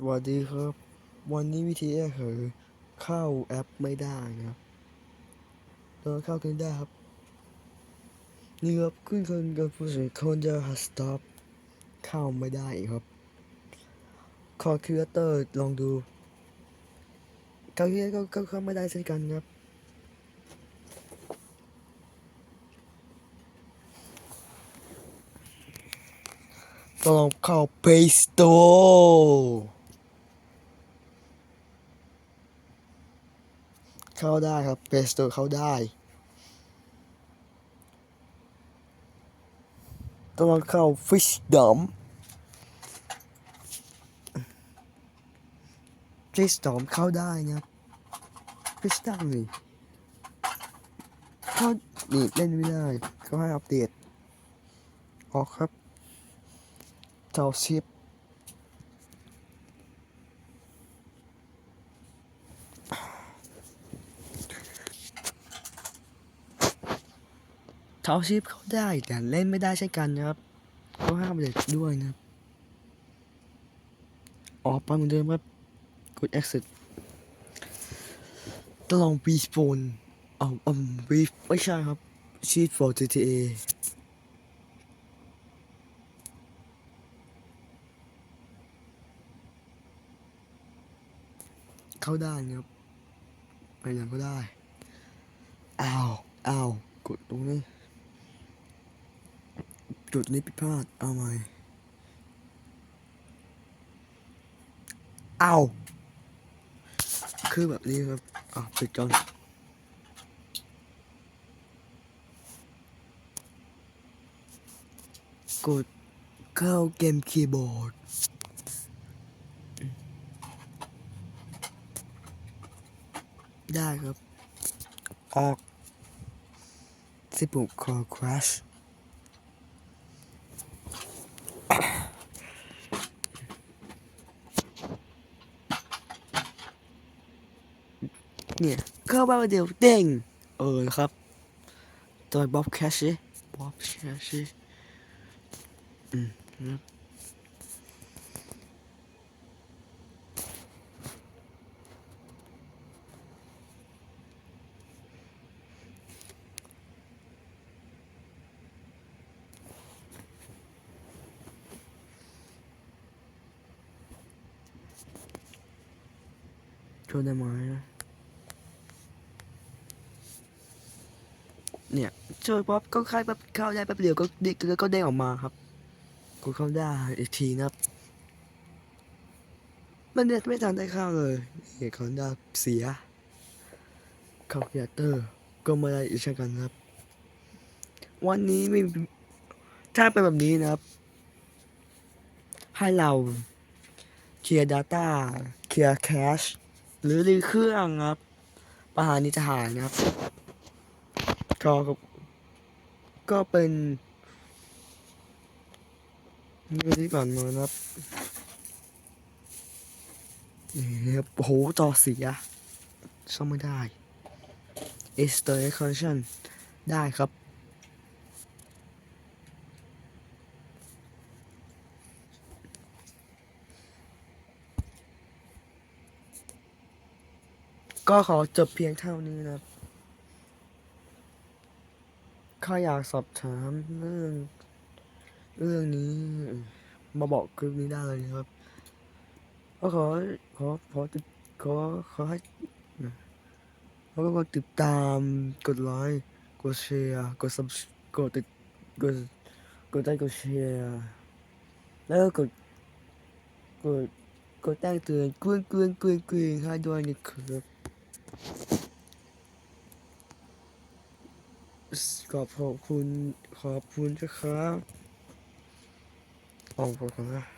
สวัสดีครับ วันนี้วิธีแก้คือเข้าแอปไม่ได้นะครับเราเข้ากันได้ครับ นี่ครับขึ้นคนกับผู้สื่อคนจะหาสต็อปเข้าไม่ได้ครับคอคิวเตอร์ลองดูคาคิวเตอร์ก็เข้าไม่ได้เช่นกันครับต้องลองเข้า Play Store เข้าได้ครับ Play Store เข้าได้ ต้องเข้า Fishdom Fishdom เข้าได้นะครับ Fishdom นี่เข้านี่เล่นไม่ได้เขาให้อัปเดต ออกครับเจ้าชิป เท้าชิปเขาได้แต่เล่นไม่ได้เช่นกันนะครับก็ห้ามเด็กด้วยนะครับออกไปเหมือนเดิมครับกด exit ตลอง b ีสโฟนเอาอืม b ไม่ใช่ครับ Sheet for GTA เข้าได้นะครับ ไปไหนก็ได้ อ้าว อ้าว กดตรงนี้ จุดนี้ผิดพลาด เอาใหม่อ้าคือแบบนี้ครับ อะปิดก่อนกดเข้าเกมคีย์บอร์ดได้ครับ ออกสิบุกคอคราช เนี่ยเข้าไปเดียวเด้งเออครับตัวบ๊อบแคชชิบ๊อบแคชชิอืมครับช่วยได้ไหมนะ เนี่ยช่วยป๊อปก็ค่ายแป๊บเข้าได้แป๊บเดียวก็เด็กก็เด้งออกมาครับก็เข้าได้อีกทีนะครับ มันเน็ตไม่ทันได้เข้าเลยเอกคอนดาเสียเข้าเคียเตอร์ก็ไม่ได้อีกเช่นกันครับ วันนี้ไม่ถ้าเป็นแบบนี้นะครับ ให้เราเคลียร์ Data เคลียร์แคชหรือรีเครื่องครับปัญหานี้จะหายนะครับ ก็ก็เป็นเรื่องที่ก่อนมานะครับนี่ครับโอ้โหจอเสียซ่อมไม่ได้ installation ได้ครับก็ขอจบเพียงเท่านี้นะครับ ข้าอยากสอบถามเรื่อง เรื่องนี้ มาบอกคลิปนี้ได้เลยครับก็ขอขอขอติดขอขอให้แล้วก็ติดตามกดไลค์กดแชร์กดซับกดติดกดกดไลค์กดแชร์แล้วก็กดกดกดแจ้งเตือนกวนกวนกวนกวนให้ด้วยนะครับ ขอบขอบคุณขอบคุณนะครับขอบคุณนะ